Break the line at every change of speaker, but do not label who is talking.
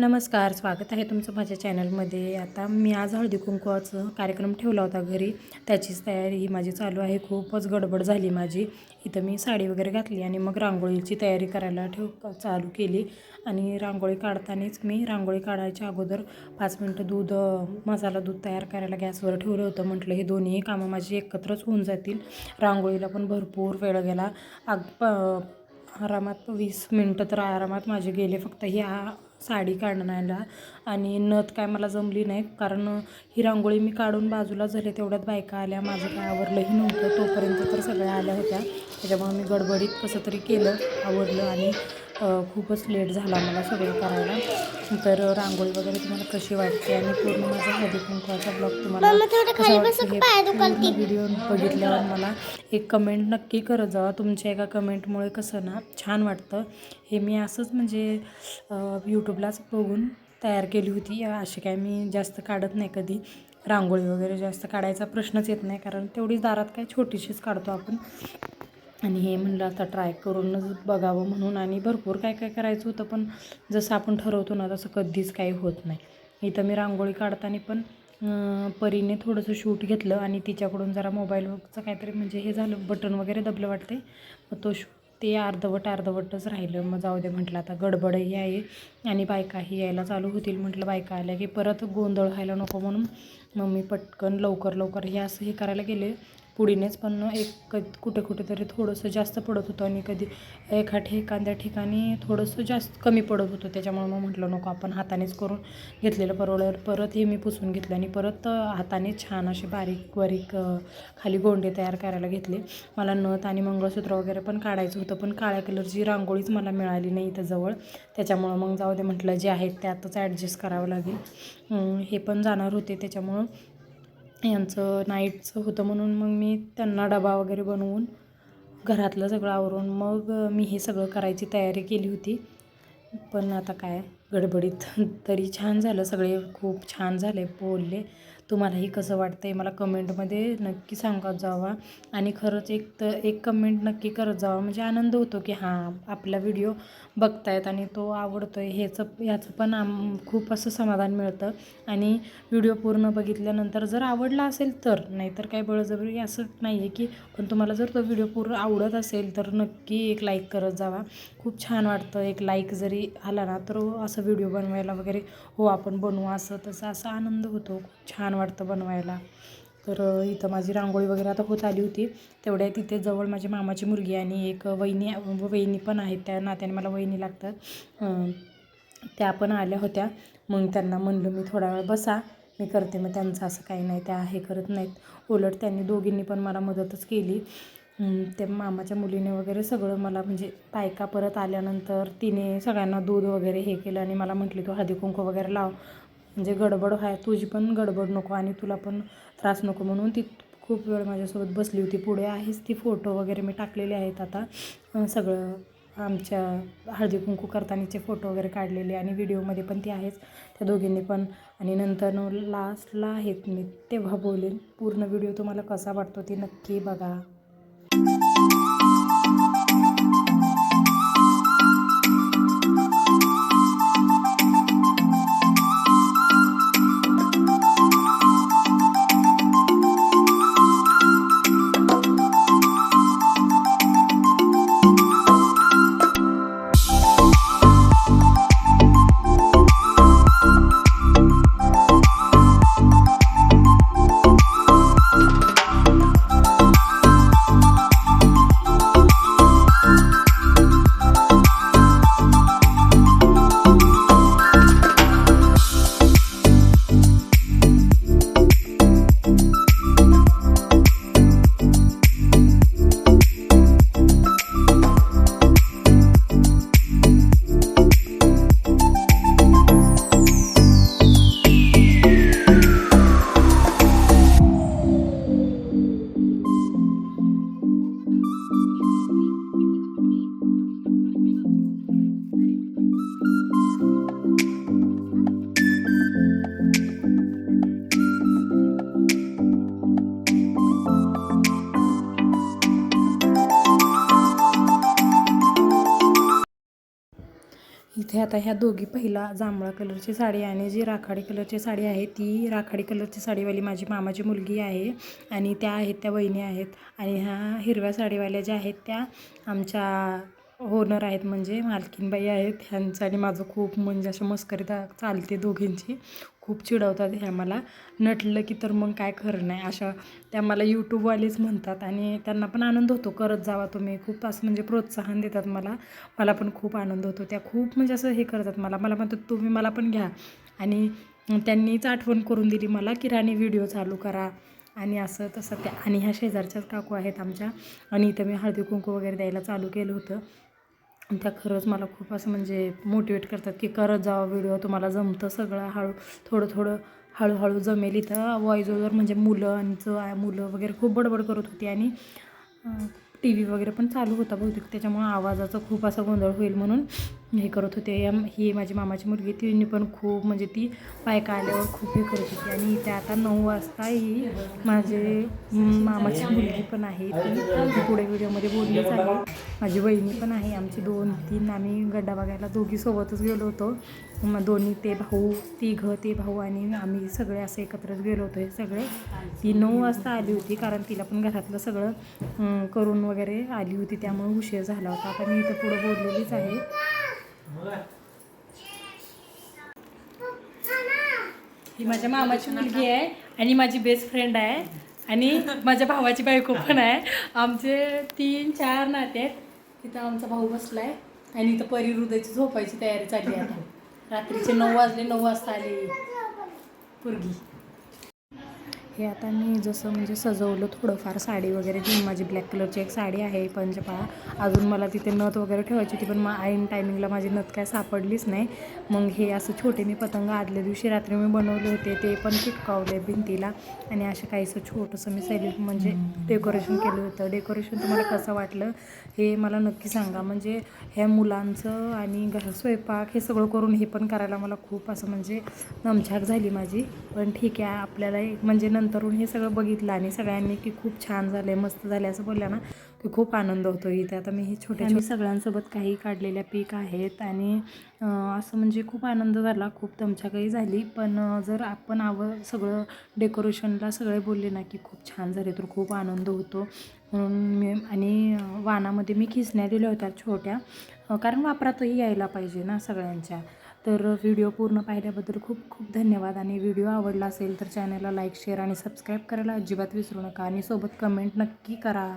नमस्कार स्वागत आहे तुमचं माझ्या चॅनलमध्ये. आता मी आज हळदी कुंकवाचं कार्यक्रम ठेवला होता घरी. त्याचीच तयारी ही माझी चालू आहे. खूपच गडबड झाली माझी. इथं मी साडी वगैरे घातली आणि मग रांगोळीची तयारी करायला ठेव चालू केली. आणि रांगोळी काढतानाच मी रांगोळी काढायच्या अगोदर पाच मिनटं दूध मसाला दूध तयार करायला गॅसवर ठेवलं होतं. म्हटलं हे दोन्ही कामं माझी एकत्रच होऊन जातील. रांगोळीला पण भरपूर वेळ गेला. अग प आरामात वीस मिनटं तर आरामात माझे गेले. फक्त ह्या साडी काढण्याला. आणि नथ काय मला जमली नाही कारण ही रांगोळी मी काढून बाजूला झाले तेवढ्यात बायका आल्या. माझं काय आवरलंही नव्हतं. तोपर्यंत तर सगळ्या आल्या होत्या. त्याच्यामुळे मी गडबडीत कसं तरी केलं आवडलं आणि खूपच लेट झाला मला सगळं करायला. तर रांगोळी वगैरे तुम्हाला कशी वाटते? आणि पूर्ण माझा हळदी कुंकवाचा ब्लॉग तुम्हाला व्हिडिओ बघितल्यावर मला एक कमेंट नक्की करत जावा. तुमच्या एका कमेंटमुळे कसं ना छान वाटतं. हे मी असंच म्हणजे यूट्यूबलाच बघून तयार केली होती. अशी काय मी जास्त काढत नाही कधी. रांगोळी वगैरे जास्त काढायचा प्रश्नच येत नाही. कारण तेवढीच दारात काय छोटीशीच काढतो आपण. आणि हे म्हणलं आता ट्राय करूनच बघावं म्हणून आणि भरपूर काय काय करायचं होतं पण जसं आपण ठरवतो ना तसं कधीच काही होत नाही. इथं मी रांगोळी काढताना पण परीने थोडंसं शूट घेतलं आणि तिच्याकडून जरा मोबाईलचं काहीतरी म्हणजे हे झालं बटन वगैरे दबलं वाटते मग तो शूट ते अर्धवट अर्धवटच राहिलं. मग जाऊ दे म्हटलं आता गडबडही आहे आणि बायकाही यायला चालू होतील. म्हटलं बायका आल्या की परत गोंधळ व्हायला नको म्हणून मग मी पटकन लवकर लवकर हे असं हे करायला गेले. पुढीनेच पण एक क कुठे कुठेतरी थोडंसं जास्त पडत होतं आणि कधी एका एखाद्या ठिकाणी थोडंसं जास्त कमी पडत होतं. त्याच्यामुळे मग म्हटलं नको आपण हातानेच करून घेतलेलं परवडलं परत हे मी पुसून घेतलं आणि परत हाताने छान असे बारीक बारीक खाली गोंडे तयार करायला घेतले. मला नथ आणि मंगळसूत्र वगैरे पण काढायचं होतं पण काळ्या कलरची रांगोळीच मला मिळाली नाही इथं जवळ. त्याच्यामुळं मग जाऊ दे म्हटलं जे आहेत त्यातच ॲडजस्ट करावं लागेल. हे पण जाणार होते. त्याच्यामुळं यांचं नाईटचं होतं म्हणून मग मी त्यांना डबा वगैरे बनवून घरातलं सगळं आवरून मग मी हे सगळं करायची तयारी केली होती. पण आता काय गडबडीत तरी छान झालं. सगळे खूप छान झाले बोलले. तुम्हालाही कसं वाटतं आहे मला कमेंटमध्ये नक्की सांगत जावा. आणि खरंच एक तर एक कमेंट नक्की करत जावा. म्हणजे आनंद होतो की हां आपला व्हिडिओ बघतायत आणि तो आवडतो आहे ह्याचं ह्याचं पण आम खूप असं समाधान मिळतं. आणि व्हिडिओ पूर्ण बघितल्यानंतर जर आवडला असेल तर नाहीतर काय बळजबरी असं नाही आहे की पण तुम्हाला जर तो व्हिडिओ पूर्ण आवडत असेल तर नक्की एक लाईक करत जावा. खूप छान वाटतं. एक लाईक जरी आला ना तर असं व्हिडिओ बनवायला वगैरे हो आपण बनवू असं तसं असा आनंद होतो. खूप छान वाटतं बनवायला. तर इथं माझी रांगोळी वगैरे आता होत आली होती. तेवढ्या तिथे जवळ माझ्या मामाची मुलगी आणि एक वहिनी वहिनी पण आहेत. त्या नात्याने मला वहिनी लागतात. त्या पण आल्या होत्या. मग त्यांना म्हणलं मी थोडा वेळ बसा. मी करते. मग त्यांचं असं काही नाही. त्या हे करत नाहीत. उलट त्यांनी दोघींनी पण मला मदतच केली. त्या मामाच्या मुलीने वगैरे सगळं मला म्हणजे बायका परत आल्यानंतर तिने सगळ्यांना दूध वगैरे हे केलं आणि मला म्हटली तू हळदी कुंकू वगैरे लाव. म्हणजे गडबड आहे तुझी पण गडबड नको आणि तुला पण त्रास नको म्हणून ती खूप वेळ माझ्यासोबत बसली होती. पुढे आहेच ती फोटो वगैरे मी टाकलेले आहेत आता. सगळं आमच्या हळदी कुंकू करतानाचे फोटो वगैरे काढलेले आणि व्हिडिओमध्ये पण ती आहेच त्या दोघींनी पण. आणि नंतर लास्टला आहेत मी तेव्हा बोलेन. पूर्ण व्हिडिओ तुम्हाला कसा वाटतो ती नक्की बघा. हे आता ह्या दोघी पहिला जांभळा कलरची साडी आणि जी राखाडी कलरची साडी आहे ती राखाडी कलरची साडीवाली माझी मामाची मुलगी आहे आणि त्या आहेत त्या वहिनी आहेत. आणि ह्या हिरव्या साडीवाल्या ज्या आहेत त्या आमच्या ओनर आहेत. म्हणजे मालकीनबाई आहेत ह्यांचं आणि माझं खूप म्हणजे असं मस्करीता चालते दोघींची. खूप चिडवतात ह्या मला. नटलं की तर मग काय खरं नाही. अशा त्या मला यूट्यूबवालेच म्हणतात आणि त्यांना पण आनंद होतो. करत जावा तुम्ही. खूप असं म्हणजे प्रोत्साहन देतात मला. मला पण खूप आनंद होतो. त्या खूप म्हणजे असं हे करतात मला. मला म्हणतात तुम्ही मला पण घ्या. आणि त्यांनीच आठवण करून दिली मला की राणी व्हिडिओ चालू करा. आणि असं तसं त्या आणि ह्या शेजारच्याच काकू आहेत आमच्या. आणि इथं मी हळदी कुंकू वगैरे द्यायला चालू केलं होतं. त्या खरंच मला खूप असं म्हणजे मोटिवेट करतात की करत जावा व्हिडिओ तुम्हाला जमतं सगळं हळू थोडं थोडं हळूहळू जमेल. इथं वॉईस ओवर म्हणजे मुलांचं मुलं वगैरे खूप बडबड करत होती आणि टी व्ही वगैरे पण चालू होता बहुतेक. त्याच्यामुळं आवाजाचा खूप असा गोंधळ होईल म्हणून हे करत होते. या- ही माझी मामाची मुलगी तिने पण खूप म्हणजे ती बायका आल्यावर खूप हे करत होती. आणि इथे आता नऊ वाजता ही माझे मामाची मुलगी पण आहे. ती ती पुढे व्हिडिओमध्ये बोललीच आहे माझी बहिणी पण आहे आमची दोन तीन. आम्ही गड्डा बघायला दोघी सोबतच गेलो होतो. मग दोन्ही ते भाऊ तिघं ते भाऊ आणि आम्ही सगळे असं एकत्रच गेलो होतो हे सगळे. ती नऊ वाजता आली होती कारण तिला पण घरातलं सगळं करून वगैरे आली होती. त्यामुळे उशीर झाला होता. आता मी इथं पुढं बोललेलीच आहे. ही माझ्या मामाची मुलगी आहे आणि माझी बेस्ट फ्रेंड आहे. आणि माझ्या भावाची बायको पण आहे. आमचे तीन चार नाते आहेत. तिथं आमचा भाऊ बसलाय. आणि इथं परी हृदयाची झोपायची तयारी चालली आहे आता. रात्रीचे नऊ वाजले नऊ वाजता आली. पुरगी. हे आता मी जसं म्हणजे सजवलं थोडंफार साडी वगैरे घेऊन माझी ब्लॅक कलरची एक साडी आहे पंचपाळा. अजून मला तिथे नथ वगैरे ठेवायची होती पण मग ऐन टायमिंगला माझी नथ काय सापडलीच नाही. मग हे असं छोटे मी पतंग आदल्या दिवशी रात्री मी बनवले होते ते पण चिटकावले भिंतीला. आणि असं काहीसं छोटंसं मी सेलिब्रेट म्हणजे डेकोरेशन केलं होतं. डेकोरेशन तुम्हाला कसं वाटलं हे मला नक्की सांगा. म्हणजे ह्या मुलांचं आणि घर स्वयंपाक हे सगळं करून हे पण करायला मला खूप असं म्हणजे दमछाक झाली माझी. पण ठीक आहे आपल्याला एक- म्हणजे नंतरून हे सगळं बघितलं आणि सगळ्यांनी की खूप छान झाले मस्त झाले असं बोलल्या ना की खूप आनंद होतो इथे. आता मी हे छोटे छोटे सगळ्यांसोबत काही काढलेल्या पीक आहेत आणि असं म्हणजे खूप आनंद झाला खूप दमछाकही झाली. पण जर आपण आवं सगळं डेकोरेशनला सगळे बोलले ना की खूप छान झाले तर खूप आनंद होतो. म्हणून मी आणि अं, वाणामध्ये मी खिसण्या दिल्या होत्या छोट्या. कारण वापरातही यायला पाहिजे ना सगळ्यांच्या. तर व्हिडिओ पूर्ण पाहिल्याबद्दल खूप खूप धन्यवाद. आणि व्हिडिओ आवडला असेल तर चॅनलला लाईक शेअर आणि सबस्क्राईब करायला अजिबात विसरू नका. आणि सोबत कमेंट नक्की करा.